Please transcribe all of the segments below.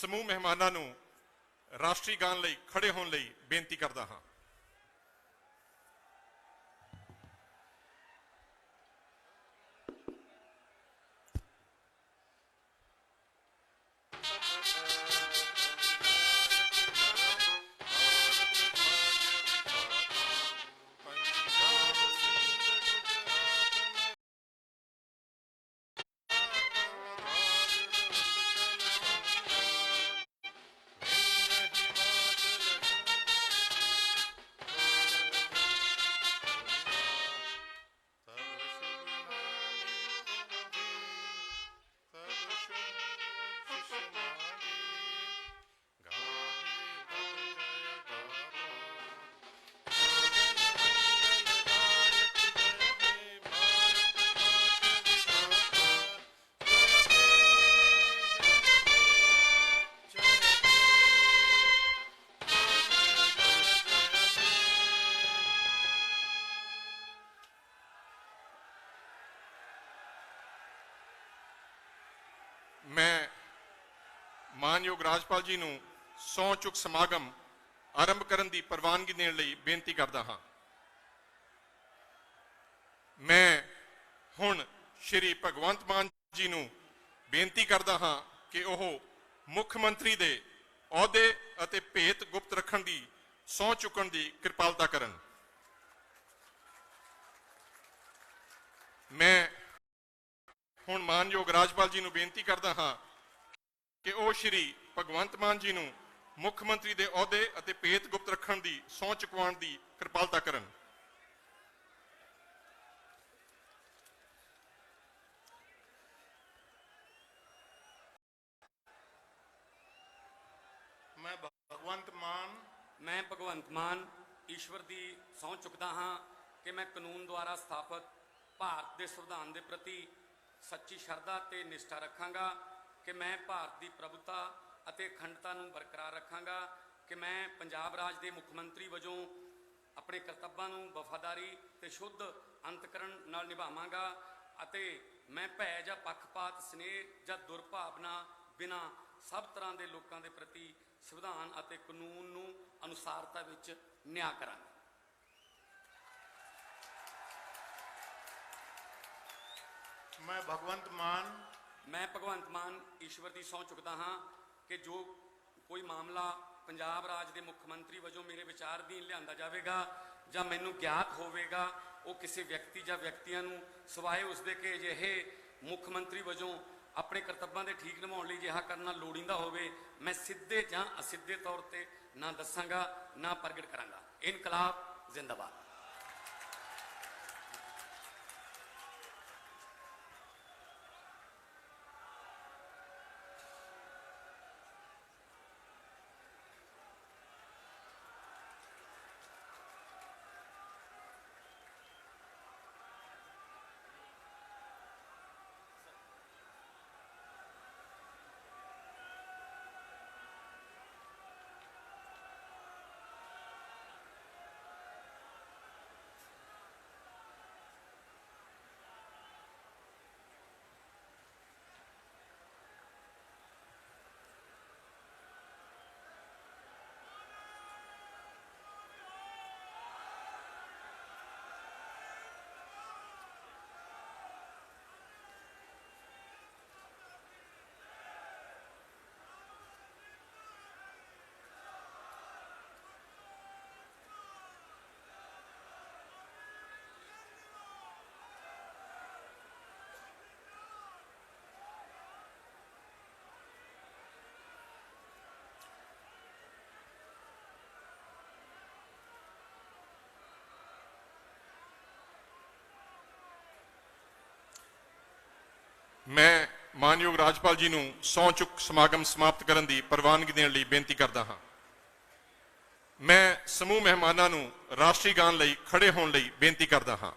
ਸਮੂਹ ਮਹਿਮਾਨਾਂ ਨੂੰ ਰਾਸ਼ਟਰੀ ਗਾਨ ਲਈ ਖੜੇ ਹੋਣ ਲਈ ਬੇਨਤੀ ਕਰਦਾ ਹਾਂ। ਮੈਂ ਮਾਨਯੋਗ ਰਾਜਪਾਲ ਜੀ ਨੂੰ ਸਹੁੰ ਚੁੱਕ ਸਮਾਗਮ ਆਰੰਭ ਕਰਨ ਦੀ ਪ੍ਰਵਾਨਗੀ ਦੇਣ ਲਈ ਬੇਨਤੀ ਕਰਦਾ ਹਾਂ। ਮੈਂ ਹੁਣ ਸ਼੍ਰੀ ਭਗਵੰਤ ਮਾਨ ਜੀ ਨੂੰ ਬੇਨਤੀ ਕਰਦਾ ਹਾਂ ਕਿ ਉਹ ਮੁੱਖ ਮੰਤਰੀ ਦੇ ਅਹੁਦੇ ਅਤੇ ਭੇਤ ਗੁਪਤ ਰੱਖਣ ਦੀ ਸਹੁੰ ਚੁੱਕਣ ਦੀ ਕਿਰਪਾਲਤਾ ਕਰਨ। ਮੈਂ ਹੁਣ ਮਾਨਯੋਗ ਰਾਜਪਾਲ ਜੀ ਨੂੰ ਬੇਨਤੀ ਕਰਦਾ ਹਾਂ ਕਿ ਉਹ ਸ਼੍ਰੀ ਭਗਵੰਤ ਮਾਨ ਜੀ ਨੂੰ ਮੁੱਖ ਮੰਤਰੀ ਦੇ ਅਹੁਦੇ ਅਤੇ ਭੇਤ ਗੁਪਤ ਰੱਖਣ ਦੀ ਸਹੁੰ ਚੁਕਵਾਉਣ ਦੀ ਕਿਰਪਾਲਤਾ ਕਰਨ। ਮੈਂ ਭਗਵੰਤ ਮਾਨ, ਮੈਂ ਭਗਵੰਤ ਮਾਨ ਈਸ਼ਵਰ ਦੀ ਸਹੁੰ ਚੁੱਕਦਾ ਹਾਂ ਕਿ ਮੈਂ ਕਾਨੂੰਨ ਦੁਆਰਾ ਸਥਾਪਿਤ ਭਾਰਤ ਦੇ ਸੰਵਿਧਾਨ ਦੇ ਪ੍ਰਤੀ ਸੱਚੀ ਸ਼ਰਧਾ ਤੇ ਨਿਸ਼ਠਾ ਰੱਖਾਂਗਾ ਕਿ ਮੈਂ ਭਾਰਤ ਦੀ ਪ੍ਰਭੂਤਾ ਅਤੇ ਅਖੰਡਤਾ ਨੂੰ ਬਰਕਰਾਰ ਰੱਖਾਂਗਾ, ਕਿ ਮੈਂ ਪੰਜਾਬ ਰਾਜ ਦੇ ਮੁੱਖ ਮੰਤਰੀ ਵਜੋਂ ਆਪਣੇ ਕਰਤੱਵਾਂ ਨੂੰ ਵਫਾਦਾਰੀ ਤੇ ਸ਼ੁੱਧ ਅੰਤਕਰਨ ਨਾਲ ਨਿਭਾਵਾਂਗਾ ਅਤੇ ਮੈਂ ਭੈ ਜਾਂ ਪੱਖਪਾਤ, ਸਨੇਹ ਜਾਂ ਦੁਰਭਾਵਨਾ ਬਿਨਾ ਸਭ ਤਰ੍ਹਾਂ ਦੇ ਲੋਕਾਂ ਦੇ ਪ੍ਰਤੀ ਸੰਵਿਧਾਨ ਅਤੇ ਕਾਨੂੰਨ ਨੂੰ ਅਨੁਸਾਰਤਾ ਵਿੱਚ ਨਿਆਂ ਕਰਾਂਗਾ। ਮੈਂ ਭਗਵੰਤ ਮਾਨ। ਮੈਂ ਭਗਵੰਤ ਮਾਨ, ਈਸ਼ਵਰ ਦੀ ਸਹੁੰ ਚੁੱਕਦਾ ਹਾਂ ਕਿ ਜੋ ਕੋਈ ਮਾਮਲਾ ਪੰਜਾਬ ਰਾਜ ਦੇ ਮੁੱਖ ਮੰਤਰੀ ਵਜੋਂ ਮੇਰੇ ਵਿਚਾਰ ਅਧੀਨ ਲਿਆਂਦਾ ਜਾਵੇਗਾ ਜਾਂ ਮੈਨੂੰ ਗਿਆਤ ਹੋਵੇਗਾ, ਉਹ ਕਿਸੇ ਵਿਅਕਤੀ ਜਾਂ ਵਿਅਕਤੀਆਂ ਨੂੰ ਸਿਵਾਏ ਉਸਦੇ ਕਿ ਅਜਿਹੇ ਮੁੱਖ ਮੰਤਰੀ ਵਜੋਂ ਆਪਣੇ ਕਰਤੱਵਾਂ ਦੇ ਠੀਕ ਨਿਭਾਉਣ ਲਈ ਜਿਹਾ ਕਰਨਾ ਲੋੜੀਂਦਾ ਹੋਵੇ, ਮੈਂ ਸਿੱਧੇ ਜਾਂ ਅਸਿੱਧੇ ਤੌਰ ਤੇ ਨਾ ਦੱਸਾਂਗਾ, ਨਾ ਪ੍ਰਗਟ ਕਰਾਂਗਾ। ਇਨਕਲਾਬ ਜ਼ਿੰਦਾਬਾਦ। ਮੈਂ ਮਾਨਯੋਗ ਰਾਜਪਾਲ ਜੀ ਨੂੰ ਸਹੁੰ ਚੁੱਕ ਸਮਾਗਮ ਸਮਾਪਤ ਕਰਨ ਦੀ ਪ੍ਰਵਾਨਗੀ ਦੇਣ ਲਈ ਬੇਨਤੀ ਕਰਦਾ ਹਾਂ। ਮੈਂ ਸਮੂਹ ਮਹਿਮਾਨਾਂ ਨੂੰ ਰਾਸ਼ਟਰੀ ਗਾਨ ਲਈ ਖੜੇ ਹੋਣ ਲਈ ਬੇਨਤੀ ਕਰਦਾ ਹਾਂ।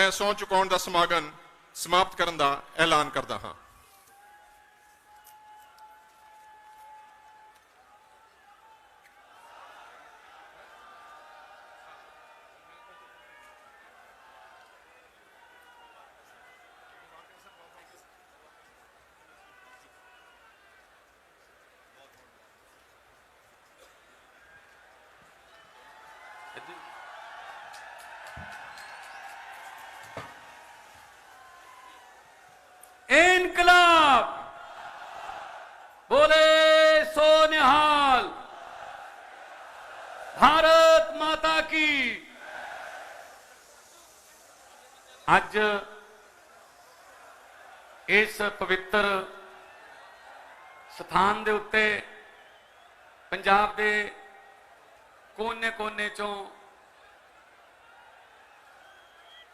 ਮੈਂ ਸਹੁੰ ਚੁਕਾਉਣ ਦਾ ਸਮਾਗਮ ਸਮਾਪਤ ਕਰਨ ਦਾ ਐਲਾਨ ਕਰਦਾ ਹਾਂ इनकलाब बोले सो निहाल भारत माता की ਅੱਜ ਇਸ ਪਵਿੱਤਰ ਸਥਾਨ ਦੇ ਉੱਤੇ ਪੰਜਾਬ ਦੇ ਕੋਨੇ-ਕੋਨੇ ਚੋਂ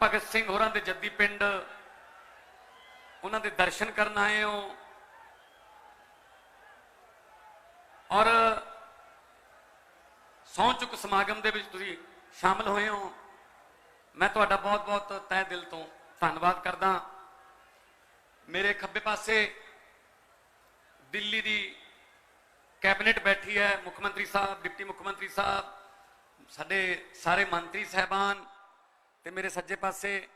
ਭਗਤ ਸਿੰਘ ਹੋਰਾਂ ਦੇ ਜੱਦੀ ਪਿੰਡ ਉਹਨਾਂ ਦੇ ਦਰਸ਼ਨ ਕਰਨ ਆਏ ਹੋ। ਔਰ ਸਹੁੰ ਚੁੱਕ ਸਮਾਗਮ ਦੇ ਵਿੱਚ ਤੁਸੀਂ ਸ਼ਾਮਲ ਹੋਏ ਹੋ। ਮੈਂ ਤੁਹਾਡਾ ਬਹੁਤ-ਬਹੁਤ ਤਹਿ ਦਿਲ ਤੋਂ ਧੰਨਵਾਦ ਕਰਦਾ। ਮੇਰੇ ਖੱਬੇ ਪਾਸੇ ਦਿੱਲੀ ਦੀ ਕੈਬਨਿਟ ਬੈਠੀ ਹੈ ਮੁੱਖ ਮੰਤਰੀ ਸਾਹਿਬ, ਡਿਪਟੀ ਮੁੱਖ ਮੰਤਰੀ ਸਾਹਿਬ, ਸਾਡੇ ਸਾਰੇ ਮੰਤਰੀ ਸਹਿਬਾਨ ਤੇ ਮੇਰੇ ਸੱਜੇ ਪਾਸੇ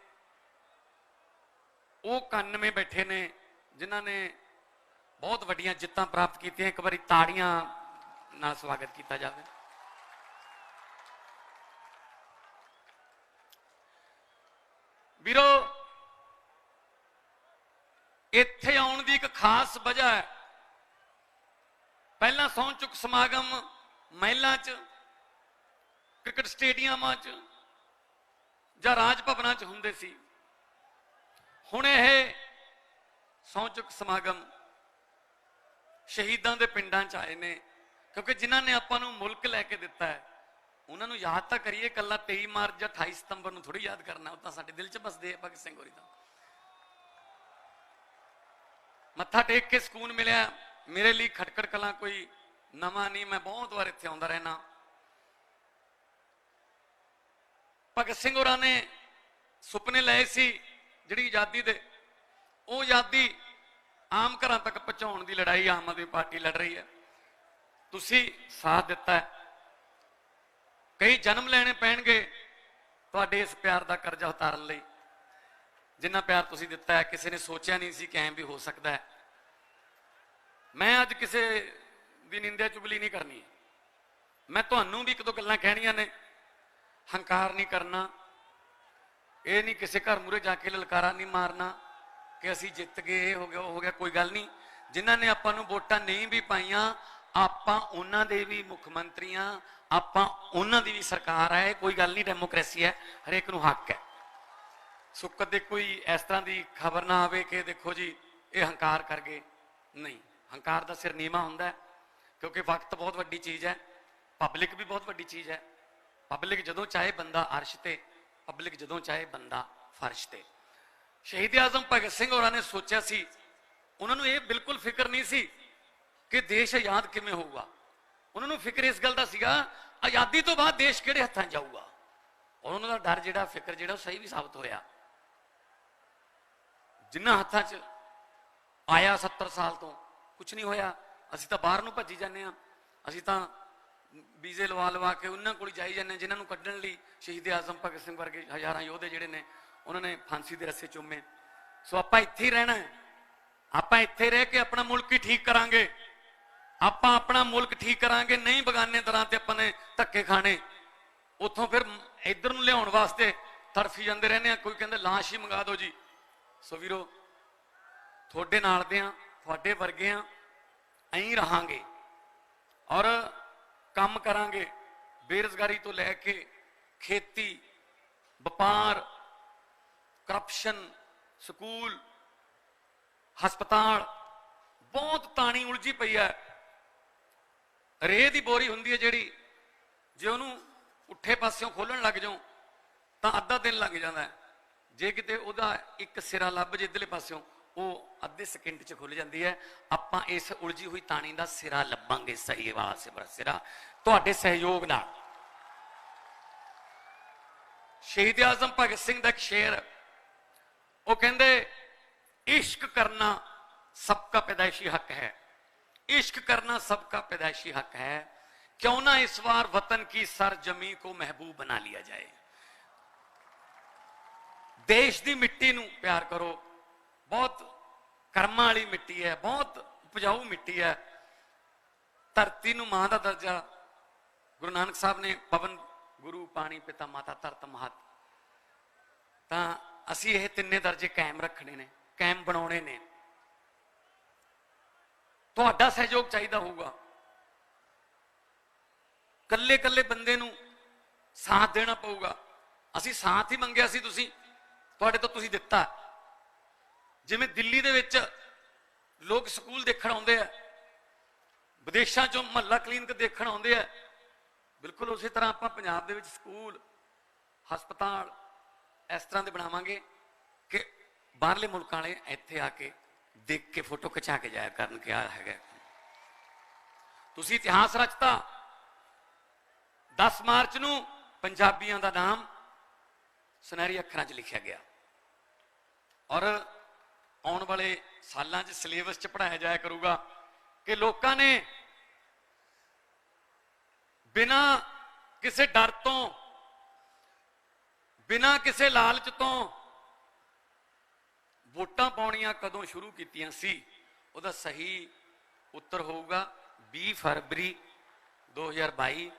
ਉਹ 91 ਬੈਠੇ ਨੇ, ਜਿਨ੍ਹਾਂ ਨੇ ਬਹੁਤ ਵੱਡੀਆਂ ਜਿੱਤਾਂ ਪ੍ਰਾਪਤ ਕੀਤੀਆਂ। ਇੱਕ ਵਾਰੀ ਤਾੜੀਆਂ ਨਾਲ ਸਵਾਗਤ ਕੀਤਾ ਜਾਵੇ। ਵੀਰੋ, ਇੱਥੇ ਆਉਣ ਦੀ ਇੱਕ ਖਾਸ ਵਜ੍ਹਾ ਹੈ। ਪਹਿਲਾਂ ਸਹੁੰ ਚੁੱਕ ਸਮਾਗਮ ਮਹਿਲਾਂ 'ਚ, ਕ੍ਰਿਕਟ ਸਟੇਡੀਅਮਾਂ 'ਚ ਜਾਂ ਰਾਜ ਭਵਨਾਂ 'ਚ ਹੁੰਦੇ ਸੀ। ਹੁਣ ਇਹ ਸਹੁੰ ਚੁੱਕ ਸਮਾਗਮ ਸ਼ਹੀਦਾਂ ਦੇ ਪਿੰਡਾਂ 'ਚ ਆਏ ਨੇ, ਕਿਉਂਕਿ ਜਿਨ੍ਹਾਂ ਨੇ ਆਪਾਂ ਨੂੰ ਮੁਲਕ ਲੈ ਕੇ ਦਿੱਤਾ ਹੈ, ਉਹਨਾਂ ਨੂੰ ਯਾਦ ਤਾਂ ਕਰੀਏ ਕੱਲਾ 23 ਮਾਰਚ ਜਾਂ 28 ਸਤੰਬਰ ਨੂੰ ਥੋੜੀ ਯਾਦ ਕਰਨਾ, ਉਹ ਤਾਂ ਸਾਡੇ ਦਿਲ 'ਚ ਬਸਦੇ ਆ, ਭਗਤ ਸਿੰਘ ਹੋਰੀ ਦਾ ਮੱਥਾ ਟੇਕ ਕੇ ਸਕੂਨ ਮਿਲਿਆ, ਮੇਰੇ ਲਈ ਖਟਕੜ ਕਲਾਂ ਕੋਈ ਨਵਾਂ ਨਹੀਂ, ਮੈਂ ਬਹੁਤ ਵਾਰ ਇੱਥੇ ਆਉਂਦਾ ਰਹਿਣਾ ਭਗਤ ਸਿੰਘ ਹੋਰਾਂ ਨੇ ਸੁਪਨੇ ਲਏ ਸੀ ਜਿਹੜੀ ਆਜ਼ਾਦੀ ਦੇ, ਉਹ ਆਜ਼ਾਦੀ ਆਮ ਘਰਾਂ ਤੱਕ ਪਹੁੰਚਾਉਣ ਦੀ ਲੜਾਈ ਆਮ ਆਦਮੀ ਪਾਰਟੀ ਲੜ ਰਹੀ ਹੈ। ਤੁਸੀਂ ਸਾਥ ਦਿੱਤਾ ਹੈ। ਕਈ ਜਨਮ ਲੈਣੇ ਪੈਣਗੇ ਤੁਹਾਡੇ ਇਸ ਪਿਆਰ ਦਾ ਕਰਜ਼ਾ ਉਤਾਰਨ ਲਈ। ਜਿੰਨਾ ਪਿਆਰ ਤੁਸੀਂ ਦਿੱਤਾ ਹੈ, ਕਿਸੇ ਨੇ ਸੋਚਿਆ ਨਹੀਂ ਸੀ ਕਿ ਐਂ ਵੀ ਹੋ ਸਕਦਾ ਹੈ। ਮੈਂ ਅੱਜ ਕਿਸੇ ਦੀ ਨਿੰਦਿਆ ਚੁਗਲੀ ਨਹੀਂ ਕਰਨੀ। ਮੈਂ ਤੁਹਾਨੂੰ ਵੀ ਇੱਕ ਦੋ ਗੱਲਾਂ ਕਹਿਣੀਆਂ ਨੇ। ਹੰਕਾਰ ਨਹੀਂ ਕਰਨਾ। ਇਹ ਨਹੀਂ ਕਿਸੇ ਘਰ ਮੂਰੇ ਜਾ ਕੇ ਲਲਕਾਰਾ ਨਹੀਂ ਮਾਰਨਾ ਕਿ ਅਸੀਂ ਜਿੱਤ ਗਏ, ਇਹ ਹੋ ਗਿਆ, ਉਹ ਹੋ ਗਿਆ, ਕੋਈ ਗੱਲ ਨਹੀਂ। ਜਿਨ੍ਹਾਂ ਨੇ ਆਪਾਂ ਨੂੰ ਵੋਟਾਂ ਨਹੀਂ ਵੀ ਪਾਈਆਂ, ਆਪਾਂ ਉਹਨਾਂ ਦੇ ਵੀ ਮੁੱਖ ਮੰਤਰੀਆਂ, ਆਪਾਂ ਉਹਨਾਂ ਦੀ ਵੀ ਸਰਕਾਰ ਹੈ ਕੋਈ ਗੱਲ ਨਹੀਂ, ਡੈਮੋਕ੍ਰੇਸੀ ਹੈ, ਹਰੇਕ ਨੂੰ ਹੱਕ ਹੈ। ਸੋ ਕਦੇ ਕੋਈ ਇਸ ਤਰ੍ਹਾਂ ਦੀ ਖਬਰ ਨਾ ਆਵੇ ਕਿ ਦੇਖੋ ਜੀ, ਇਹ ਹੰਕਾਰ ਕਰ ਗਏ। ਨਹੀਂ, ਹੰਕਾਰ ਦਾ ਸਿਰ ਨੀਵਾ ਹੁੰਦਾ ਕਿਉਂਕਿ ਵਕਤ ਬਹੁਤ ਵੱਡੀ ਚੀਜ਼ ਹੈ, ਪਬਲਿਕ ਵੀ ਬਹੁਤ ਵੱਡੀ ਚੀਜ਼ ਹੈ। ਪਬਲਿਕ ਜਦੋਂ ਚਾਹੇ ਬੰਦਾ ਅਰਸ਼ ਤੇ ਪਬਲਿਕ ਜਦੋਂ ਚਾਹੇ ਬੰਦਾ ਫਰਸ਼ ਤੇ। ਸ਼ਹੀਦ ਆਜ਼ਮ ਭਗਤ ਸਿੰਘ ਹੋਰਾਂ ਨੇ ਸੋਚਿਆ ਸੀ, ਉਹਨਾਂ ਨੂੰ ਇਹ ਬਿਲਕੁਲ ਫਿਕਰ ਨਹੀਂ ਸੀ ਕਿ ਦੇਸ਼ ਆਜ਼ਾਦ ਕਿਵੇਂ ਹੋਊਗਾ। ਉਹਨਾਂ ਨੂੰ ਫਿਕਰ ਇਸ ਗੱਲ ਦਾ ਸੀਗਾ, ਆਜ਼ਾਦੀ ਤੋਂ ਬਾਅਦ ਦੇਸ਼ ਕਿਹੜੇ ਹੱਥਾਂ 'ਚ ਜਾਊਗਾ? ਔਰ ਉਹਨਾਂ ਦਾ ਡਰ ਜਿਹੜਾ, ਫਿਕਰ ਜਿਹੜਾ, ਉਹ ਸਹੀ ਵੀ ਸਾਬਤ ਹੋਇਆ। ਜਿੰਨਾ ਹੱਥਾਂ 'ਚ ਆਇਆ 70 ਸਾਲ ਤੋਂ ਕੁਝ ਨਹੀਂ ਹੋਇਆ। ਅਸੀਂ ਤਾਂ ਬਾਹਰ ਨੂੰ ਭੱਜੀ ਜਾਂਦੇ ਆ ਅਸੀਂ ਤਾਂ ਵੀਜ਼ੇ ਲਵਾ ਲਵਾ ਕੇ ਉਹਨਾਂ ਕੋਲ ਜਾਈ ਜਾਂਦੇ ਹਾਂ, ਜਿਨ੍ਹਾਂ ਨੂੰ ਕੱਢਣ ਲਈ ਸ਼ਹੀਦ ਆਜ਼ਮ ਭਗਤ ਸਿੰਘ ਵਰਗੇ ਹਜ਼ਾਰਾਂ ਯੋਧੇ ਜਿਹੜੇ ਨੇ, ਉਹਨਾਂ ਨੇ ਫਾਂਸੀ ਦੇ ਰੱਸੇ ਚੁੰਮੇ। ਸੋ ਆਪਾਂ ਇੱਥੇ ਹੀ ਰਹਿਣਾ ਆਪਾਂ ਇੱਥੇ ਰਹਿ ਕੇ ਆਪਣਾ ਮੁਲਕ ਹੀ ਠੀਕ ਕਰਾਂਗੇ। ਆਪਾਂ ਆਪਣਾ ਮੁਲਕ ਠੀਕ ਕਰਾਂਗੇ, ਨਹੀਂ ਬਗਾਨੇ ਤਰ੍ਹਾਂ ਤੇ ਆਪਾਂ ਨੇ ਧੱਕੇ ਖਾਣੇ। ਉੱਥੋਂ ਫਿਰ ਇੱਧਰ ਨੂੰ ਲਿਆਉਣ ਵਾਸਤੇ ਤੜਫੀ ਜਾਂਦੇ ਰਹਿੰਦੇ ਆ ਕੋਈ ਕਹਿੰਦਾ, ਲਾਸ਼ ਹੀ ਮੰਗਾ ਦਿਓ ਜੀ। ਸੋ ਵੀਰੋ, ਤੁਹਾਡੇ ਨਾਲ ਦੇ ਆ ਤੁਹਾਡੇ ਵਰਗੇ ਆ ਐਂ ਰਹਾਂਗੇ। ਔਰ ਕੰਮ ਕਰਾਂਗੇ, ਬੇਰੁਜ਼ਗਾਰੀ ਤੋਂ ਲੈ ਕੇ ਖੇਤੀ, ਵਪਾਰ ਕਰਪਸ਼ਨ ਸਕੂਲ, ਹਸਪਤਾਲ, ਬਹੁਤ ਤਾਣੀ ਉਲਝੀ ਪਈ ਹੈ। ਰੇਹ ਦੀ ਬੋਰੀ ਹੁੰਦੀ ਹੈ ਜਿਹੜੀ, ਜੇ ਉਹਨੂੰ ਉੱਠੇ ਪਾਸਿਓਂ ਖੋਲਣ ਲੱਗ ਜਾਓ ਤਾਂ ਅੱਧਾ ਦਿਨ ਲੱਗ ਜਾਂਦਾ ਹੈ। ਜੇ ਕਿਤੇ ਉਹਦਾ ਇੱਕ ਸਿਰਾ ਲੱਭ ਜੇ ਇਧਰਲੇ ਪਾਸਿਓਂ, ਉਹ ਅੱਧੇ ਸਕਿੰਟ 'ਚ ਖੁੱਲ ਜਾਂਦੀ ਹੈ। ਆਪਾਂ ਇਸ ਉਲਝੀ ਹੋਈ ਤਾਣੀ ਦਾ ਸਿਰਾ ਲੱਭਾਂਗੇ, ਸਹੀ ਆਵਾਜ਼ ਸੇ ਸਿਰਾ। ਤੁਹਾਡੇ ਸਹਿਯੋਗ ਨਾਲ ਸ਼ਹੀਦ ਆਜ਼ਮ ਭਗਤ ਸਿੰਘ ਦਾ ਇੱਕ ਸ਼ੇਰ ਉਹ ਕਹਿੰਦੇ ਇਸ਼ਕ ਕਰਨਾ ਸਭ ਦਾ ਪੈਦਾਇਸ਼ੀ ਹੱਕ ਹੈ इश्क करना सबका पैदाइशी हक है क्यों ना इस बार वतन की सरजमी को महबूब बना लिया जाए ਦੇਸ਼ ਦੀ ਮਿੱਟੀ ਨੂੰ ਪਿਆਰ ਕਰੋ ਬਹੁਤ ਕਰਮਾਂ ਵਾਲੀ ਮਿੱਟੀ ਹੈ ਬਹੁਤ ਉਪਜਾਊ ਮਿੱਟੀ ਹੈ ਧਰਤੀ ਨੂੰ ਮਾਂ ਦਾ ਦਰਜਾ ਗੁਰੂ ਨਾਨਕ ਸਾਹਿਬ ਨੇ ਪਵਨ ਗੁਰੂ ਪਾਣੀ ਪਿਤਾ ਮਾਤਾ ਧਰਤ ਮਹਤ। ਤਾਂ ਅਸੀਂ ਇਹ ਤਿੰਨੇ ਦਰਜੇ ਕਾਇਮ ਰੱਖਣੇ ਨੇ, ਕਾਇਮ ਬਣਾਉਣੇ ਨੇ। ਤੁਹਾਡਾ ਸਹਿਯੋਗ ਚਾਹੀਦਾ ਹੋਊਗਾ। ਕੱਲੇ ਕੱਲੇ ਬੰਦੇ ਨੂੰ ਸਾਥ ਦੇਣਾ ਪਊਗਾ। ਅਸੀਂ ਸਾਥ ਹੀ ਮੰਗਿਆ ਸੀ ਤੁਸੀਂ, ਤੁਹਾਡੇ ਤੋਂ ਤੁਸੀਂ ਦਿੱਤਾ। ਜਿਵੇਂ ਦਿੱਲੀ ਦੇ ਵਿੱਚ ਲੋਕ ਸਕੂਲ ਦੇਖਣ ਆਉਂਦੇ ਆ, ਵਿਦੇਸ਼ਾਂ ਚੋਂ ਮਹੱਲਾ ਕਲੀਨਿਕ ਦੇਖਣ ਆਉਂਦੇ ਆ ਬਿਲਕੁਲ ਉਸੇ ਤਰ੍ਹਾਂ ਆਪਾਂ ਪੰਜਾਬ ਦੇ ਵਿੱਚ ਸਕੂਲ, ਹਸਪਤਾਲ ਇਸ ਤਰ੍ਹਾਂ ਦੇ ਬਣਾਵਾਂਗੇ ਕਿ ਬਾਹਰਲੇ ਮੁਲਕਾਂ ਵਾਲੇ ਇੱਥੇ ਆ ਕੇ ਦੇਖ ਕੇ ਫੋਟੋ ਖਿਚਾ ਕੇ ਜਾਇਆ ਕਰਨ ਕਿਹਾ ਹੈਗਾ। ਤੁਸੀਂ ਇਤਿਹਾਸ ਰਚਤਾ। 10 ਮਾਰਚ ਨੂੰ ਪੰਜਾਬੀਆਂ ਦਾ ਨਾਮ ਸੁਨਹਿਰੀ ਅੱਖਰਾਂ 'ਚ ਲਿਖਿਆ ਗਿਆ। ਔਰ ਆਉਣ ਵਾਲੇ ਸਾਲਾਂ 'ਚ ਸਿਲੇਬਸ 'ਚ ਪੜਾਇਆ ਜਾਇਆ ਕਰੂਗਾ ਕਿ ਲੋਕਾਂ ਨੇ ਬਿਨਾ ਕਿਸੇ ਡਰ ਤੋਂ, ਬਿਨਾ ਕਿਸੇ ਲਾਲਚ ਤੋਂ ਵੋਟਾਂ ਪਾਉਣੀਆਂ ਕਦੋਂ ਸ਼ੁਰੂ ਕੀਤੀਆਂ ਸੀ? ਉਹਦਾ ਸਹੀ ਉੱਤਰ ਹੋਊਗਾ 20 ਫਰਵਰੀ 2022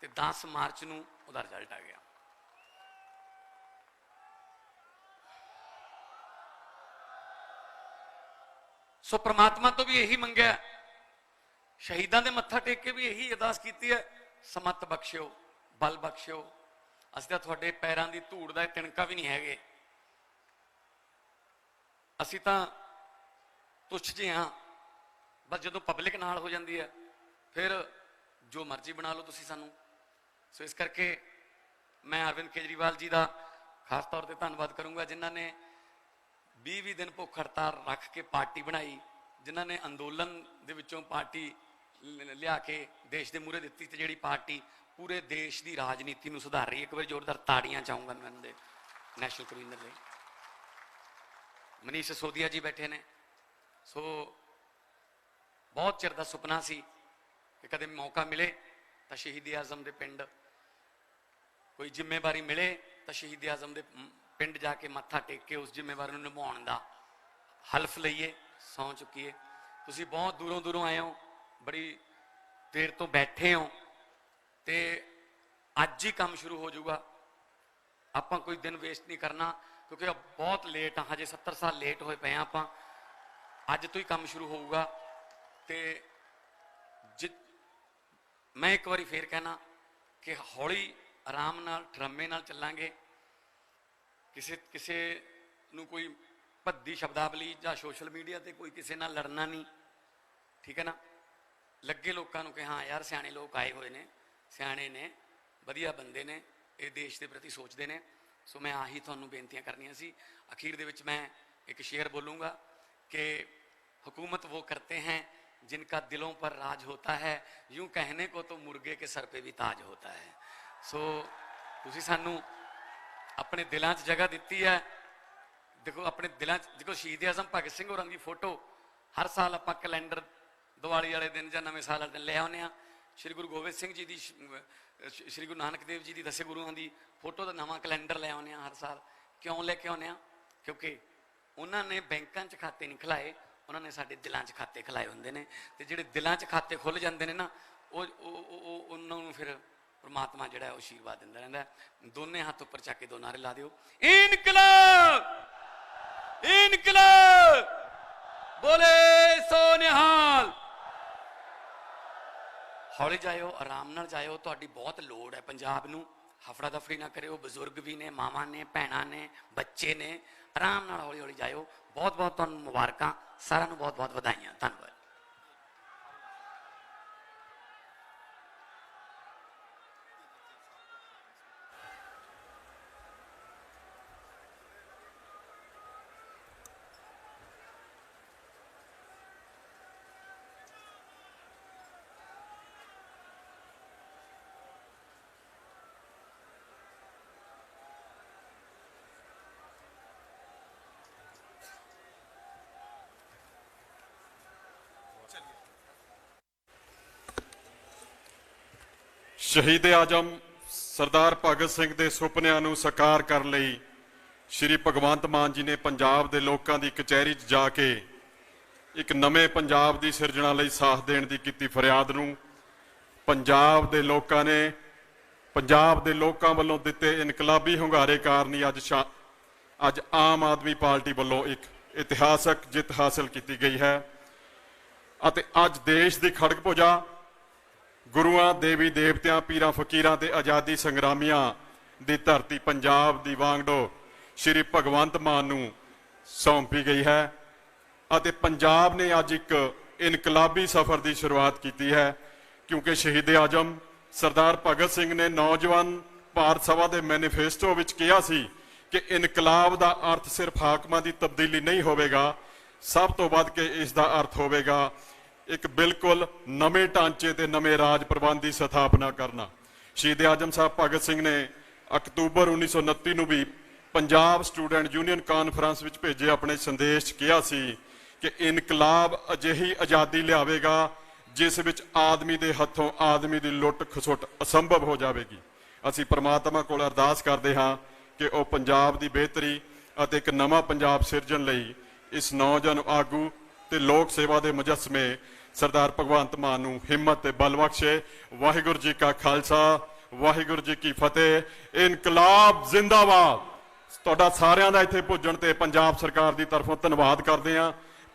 ਤੇ 10 ਮਾਰਚ ਨੂੰ ਉਹਦਾ ਰਿਜ਼ਲਟ ਆ ਗਿਆ। ਸੋ ਪ੍ਰਮਾਤਮਾ ਤੋਂ ਵੀ ਇਹੀ ਮੰਗਿਆ। ਸ਼ਹੀਦਾਂ ਦੇ ਮੱਥਾ ਟੇਕ ਕੇ ਵੀ ਇਹੀ ਅਰਦਾਸ ਕੀਤੀ ਹੈ, ਸਮਤ ਬਖਸ਼ਿਓ, ਬਲ ਬਖਸ਼ਿਓ। ਅਸੀਂ ਤਾਂ ਤੁਹਾਡੇ ਪੈਰਾਂ ਦੀ ਧੂੜ ਦਾ ਤਿਣਕਾ ਵੀ ਨਹੀਂ ਹੈਗੇ। ਅਸੀਂ ਤਾਂ ਤੁੱਛ ਜਿਹੇ ਹਾਂ, ਬਸ ਜਦੋਂ ਪਬਲਿਕ ਨਾਲ ਹੋ ਜਾਂਦੀ ਹੈ, ਫਿਰ ਜੋ ਮਰਜ਼ੀ ਬਣਾ ਲਓ ਤੁਸੀਂ ਸਾਨੂੰ। ਸੋ ਇਸ ਕਰਕੇ ਮੈਂ ਅਰਵਿੰਦ ਕੇਜਰੀਵਾਲ ਜੀ ਦਾ ਖਾਸ ਤੌਰ ਤੇ ਧੰਨਵਾਦ ਕਰੂੰਗਾ, ਜਿਨ੍ਹਾਂ ਨੇ 20-20 ਦਿਨ ਭੁੱਖ ਹੜਤਾਲ ਰੱਖ ਕੇ ਪਾਰਟੀ ਬਣਾਈ, ਜਿਨ੍ਹਾਂ ਨੇ ਅੰਦੋਲਨ ਦੇ ਵਿੱਚੋਂ ਪਾਰਟੀ ਲਿਆ ਕੇ ਦੇਸ਼ ਦੇ ਮੂਹਰੇ ਦਿੱਤੀ ਤੇ ਜਿਹੜੀ ਪਾਰਟੀ ਪੂਰੇ ਦੇਸ਼ ਦੀ ਰਾਜਨੀਤੀ ਨੂੰ ਸੁਧਾਰ ਰਹੀ ਹੈ। ਇੱਕ ਵਾਰ ਜ਼ੋਰਦਾਰ ਤਾੜੀਆਂ ਚਾਹੂੰਗਾ ਮੈਂ ਦੇ ਨੈਸ਼ਨਲ ਕਨਵੀਨਰ ਲਈ। ਮਨੀਸ਼ ਸੋਦੀਆ ਜੀ ਬੈਠੇ ਨੇ। ਸੋ ਬਹੁਤ ਚਿਰ ਦਾ ਸੁਪਨਾ ਸੀ ਕਿ ਕਦੇ ਮੌਕਾ ਮਿਲੇ ਤਾਂ ਸ਼ਹੀਦ ਆਜ਼ਮ ਦੇ ਪਿੰਡ ਕੋਈ ਜ਼ਿੰਮੇਵਾਰੀ ਮਿਲੇ ਤਾਂ ਸ਼ਹੀਦ ਆਜ਼ਮ ਦੇ ਪਿੰਡ ਜਾ ਕੇ ਮੱਥਾ ਟੇਕ ਕੇ ਉਸ ਜ਼ਿੰਮੇਵਾਰੀ ਨੂੰ ਨਿਭਾਉਣ ਦਾ ਹਲਫ ਲਈਏ, ਸੌ ਚੁੱਕੀਏ। ਤੁਸੀਂ ਬਹੁਤ ਦੂਰੋਂ ਦੂਰੋਂ ਆਏ ਹੋ। ਬੜੀ ਦੇਰ ਤੋਂ ਬੈਠੇ ਹੋ ਤੇ ਅੱਜ ਹੀ ਕੰਮ ਸ਼ੁਰੂ ਹੋ ਜਾਊਗਾ। ਆਪਾਂ ਕੋਈ ਦਿਨ ਵੇਸਟ ਨਹੀਂ ਕਰਨਾ, ਕਿਉਂਕਿ ਬਹੁਤ ਲੇਟ ਆ, ਹਜੇ 70 ਸਾਲ ਲੇਟ ਹੋਏ ਪਏ ਆ ਆਪਾਂ। ਅੱਜ ਤੋਂ ਹੀ ਕੰਮ ਸ਼ੁਰੂ ਹੋਊਗਾ ਤੇ ਜਿ- ਮੈਂ ਇੱਕ ਵਾਰੀ ਫੇਰ ਕਹਿਣਾ ਕਿ ਹੌਲੀ ਆਰਾਮ ਨਾਲ, ਡਰਮੇ ਨਾਲ ਚੱਲਾਂਗੇ। ਕਿਸੇ ਕਿਸੇ ਨੂੰ ਕੋਈ ਭੱਦੀ ਸ਼ਬਦਾਵਲੀ ਜਾਂ ਸੋਸ਼ਲ ਮੀਡੀਆ ਤੇ ਕੋਈ ਕਿਸੇ ਨਾਲ ਲੜਨਾ ਨਹੀਂ, ਠੀਕ ਹੈ ਨਾ? ਲੱਗੇ ਲੋਕਾਂ ਨੂੰ ਕਿ ਹਾਂ ਯਾਰ ਸਿਆਣੇ ਲੋਕ ਆਏ ਹੋਏ ਨੇ ਸਿਆਣੇ ਨੇ ਵਧੀਆ ਬੰਦੇ ਨੇ ਇਹ ਦੇਸ਼ ਦੇ ਪ੍ਰਤੀ ਸੋਚਦੇ ਨੇ ਸੋ ਮੈਂ ਆਹੀ ਤੁਹਾਨੂੰ ਬੇਨਤੀਆਂ ਕਰਨੀਆਂ ਸੀ ਅਖੀਰ ਦੇ ਵਿੱਚ ਮੈਂ ਇੱਕ ਸ਼ੇਰ ਬੋਲੂੰਗਾ ਕਿ हुकूमत वो करते हैं जिनका दिलों पर राज होता है यूं कहने को तो मुर्गे के सर पे भी ताज होता है ਸੋ ਤੁਸੀਂ ਸਾਨੂੰ ਆਪਣੇ ਦਿਲਾਂ 'ਚ ਜਗ੍ਹਾ ਦਿੱਤੀ ਹੈ ਦੇਖੋ ਆਪਣੇ ਦਿਲਾਂ 'ਚ ਦੇਖੋ ਸ਼ਹੀਦ ਆਜ਼ਮ ਭਗਤ ਸਿੰਘ ਹੋਰਾਂ ਦੀ ਫੋਟੋ ਹਰ ਸਾਲ ਆਪਾਂ ਕੈਲੰਡਰ ਦੀਵਾਲੀ ਵਾਲੇ ਦਿਨ ਜਾਂ ਨਵੇਂ ਸਾਲ ਵਾਲੇ ਦਿਨ ਲੈ ਆਉਂਦੇ ਆ ਸ਼੍ਰੀ ਗੁਰੂ ਗੋਬਿੰਦ ਸਿੰਘ ਜੀ ਦੀ ਸ਼੍ਰੀ ਗੁਰੂ ਨਾਨਕ ਦੇਵ ਜੀ ਦੀ ਦਸੇ ਗੁਰੂਆਂ ਦੀ ਫੋਟੋ ਦਾ ਨਵਾਂ ਕੈਲੰਡਰ ਲੈ ਆਉਂਦੇ ਆ ਹਰ ਸਾਲ। ਕਿਉਂ ਲੈ ਕੇ ਆਉਂਦੇ ਆ ਕਿਉਂਕਿ ਉਹਨਾਂ ਨੇ ਬੈਂਕਾਂ 'ਚ ਖਾਤੇ ਨਹੀਂ ਖਲਾਏ ਉਹਨਾਂ ਨੇ ਸਾਡੇ ਦਿਲਾਂ 'ਚ ਖਾਤੇ ਖਲਾਏ ਹੁੰਦੇ ਨੇ ਤੇ ਜਿਹੜੇ ਦਿਲਾਂ 'ਚ ਖਾਤੇ ਖੁੱਲ ਜਾਂਦੇ ਨੇ ਨਾ, ਉਹ ਉਹ ਉਹਨਾਂ ਨੂੰ ਫਿਰ ਪਰਮਾਤਮਾ ਜਿਹੜਾ ਹੈ ਉਹ ਆਸ਼ੀਰਵਾਦ ਦਿੰਦਾ ਰਹਿੰਦਾ ਦੋਨੇ ਹੱਥ ਉੱਪਰ ਚੱਕ ਕੇ ਦੋ ਨਾਰੇ ਲਾ ਦਿਓ। ਇਨਕਲਾਬ! ਇਨਕਲਾਬ! ਬੋਲੇ ਸੋ ਨਿਹਾਲ ਹੌਲੀ ਜਾਇਓ, ਆਰਾਮ ਨਾਲ ਜਾਇਓ, ਤੁਹਾਡੀ ਬਹੁਤ ਲੋੜ ਹੈ ਪੰਜਾਬ ਨੂੰ। ਹਫੜਾ ਦਫੜੀ ਨਾ ਕਰਿਓ, ਬਜ਼ੁਰਗ ਵੀ ਨੇ, ਮਾਵਾਂ ਨੇ, ਭੈਣਾਂ ਨੇ, ਬੱਚੇ ਨੇ। ਆਰਾਮ ਨਾਲ ਹੌਲੀ ਹੌਲੀ ਜਾਇਓ। ਬਹੁਤ ਬਹੁਤ ਤੁਹਾਨੂੰ ਮੁਬਾਰਕਾਂ। ਸਾਰਿਆਂ ਨੂੰ ਬਹੁਤ ਬਹੁਤ ਵਧਾਈਆਂ। ਧੰਨਵਾਦ। ਸ਼ਹੀਦ ਆਜਮ ਸਰਦਾਰ ਭਗਤ ਸਿੰਘ ਦੇ ਸੁਪਨਿਆਂ ਨੂੰ ਸਾਕਾਰ ਕਰਨ ਲਈ ਸ਼੍ਰੀ ਭਗਵੰਤ ਮਾਨ ਜੀ ਨੇ ਪੰਜਾਬ ਦੇ ਲੋਕਾਂ ਦੀ ਕਚਹਿਰੀ 'ਚ ਜਾ ਕੇ ਇੱਕ ਨਵੇਂ ਪੰਜਾਬ ਦੀ ਸਿਰਜਣਾ ਲਈ ਸਾਥ ਦੇਣ ਦੀ ਕੀਤੀ ਫਰਿਆਦ ਨੂੰ ਪੰਜਾਬ ਦੇ ਲੋਕਾਂ ਨੇ, ਪੰਜਾਬ ਦੇ ਲੋਕਾਂ ਵੱਲੋਂ ਦਿੱਤੇ ਇਨਕਲਾਬੀ ਹੁੰਗਾਰੇ ਕਾਰਨ ਹੀ ਅੱਜ ਸ਼ਾ- ਅੱਜ ਆਮ ਆਦਮੀ ਪਾਰਟੀ ਵੱਲੋਂ ਇੱਕ ਇਤਿਹਾਸਕ ਜਿੱਤ ਹਾਸਲ ਕੀਤੀ ਗਈ ਹੈ ਅਤੇ ਅੱਜ ਦੇਸ਼ ਦੀ ਖੜਗ ਭੁਜਾ ਗੁਰੂਆਂ, ਦੇਵੀ ਦੇਵਤਿਆਂ, ਪੀਰਾਂ ਫਕੀਰਾਂ ਤੇ ਆਜ਼ਾਦੀ ਸੰਗਰਾਮੀਆਂ ਦੀ ਧਰਤੀ ਪੰਜਾਬ ਦੀ ਵਾਂਗਡੋ ਸ਼੍ਰੀ ਭਗਵੰਤ ਮਾਨ ਨੂੰ ਸੌਂਪੀ ਗਈ ਹੈ ਅਤੇ ਪੰਜਾਬ ਨੇ ਅੱਜ ਇੱਕ ਇਨਕਲਾਬੀ ਸਫ਼ਰ ਦੀ ਸ਼ੁਰੂਆਤ ਕੀਤੀ ਹੈ, ਕਿਉਂਕਿ ਸ਼ਹੀਦ ਆਜਮ ਸਰਦਾਰ ਭਗਤ ਸਿੰਘ ਨੇ ਨੌਜਵਾਨ ਭਾਰਤ ਸਭਾ ਦੇ ਮੈਨੀਫੈਸਟੋ ਵਿੱਚ ਕਿਹਾ ਸੀ ਕਿ ਇਨਕਲਾਬ ਦਾ ਅਰਥ ਸਿਰਫ ਹਾਕਮਾਂ ਦੀ ਤਬਦੀਲੀ ਨਹੀਂ ਹੋਵੇਗਾ, ਸਭ ਤੋਂ ਵੱਧ ਕੇ ਇਸ ਦਾ ਅਰਥ ਹੋਵੇਗਾ ਇੱਕ ਬਿਲਕੁਲ ਨਵੇਂ ਢਾਂਚੇ ਤੇ ਨਵੇਂ ਰਾਜ ਪ੍ਰਬੰਧ ਦੀ ਸਥਾਪਨਾ ਕਰਨਾ। ਸ਼ਹੀਦ ਆਜਮ ਸਾਹਿਬ ਭਗਤ ਸਿੰਘ ਨੇ ਅਕਤੂਬਰ 1929 ਨੂੰ ਵੀ ਪੰਜਾਬ ਸਟੂਡੈਂਟ ਯੂਨੀਅਨ ਕਾਨਫਰੰਸ ਵਿੱਚ ਭੇਜੇ ਆਪਣੇ ਸੰਦੇਸ਼ 'ਚ ਕਿਹਾ ਸੀ ਕਿ ਇਨਕਲਾਬ ਅਜਿਹੀ ਆਜ਼ਾਦੀ ਲਿਆਵੇਗਾ ਜਿਸ ਵਿੱਚ ਆਦਮੀ ਦੇ ਹੱਥੋਂ ਆਦਮੀ ਦੀ ਲੁੱਟ ਖਸੁੱਟ ਅਸੰਭਵ ਹੋ ਜਾਵੇਗੀ। ਅਸੀਂ ਪ੍ਰਮਾਤਮਾ ਕੋਲ ਅਰਦਾਸ ਕਰਦੇ ਹਾਂ ਕਿ ਉਹ ਪੰਜਾਬ ਦੀ ਬਿਹਤਰੀ ਅਤੇ ਇੱਕ ਨਵਾਂ ਪੰਜਾਬ ਸਿਰਜਣ ਲਈ ਇਸ ਨੌਜਵਾਨ ਆਗੂ ਤੇ ਲੋਕ ਸੇਵਾ ਦੇ ਮੁਜਸਮੇ ਸਰਦਾਰ ਭਗਵੰਤ ਮਾਨ ਨੂੰ ਹਿੰਮਤ ਤੇ ਬਲ ਬਖਸ਼ੇ। ਵਾਹਿਗੁਰੂ ਜੀ ਕਾ ਖਾਲਸਾ, ਵਾਹਿਗੁਰੂ ਜੀ ਕੀ ਫਤਿਹ। ਇਨਕਲਾਬ ਜ਼ਿੰਦਾਬਾਦ। ਤੁਹਾਡਾ ਸਾਰਿਆਂ ਦਾ ਇੱਥੇ ਪੁੱਜਣ ਤੇ ਪੰਜਾਬ ਸਰਕਾਰ ਦੀ ਤਰਫੋਂ ਧੰਨਵਾਦ ਕਰਦੇ ਹਾਂ।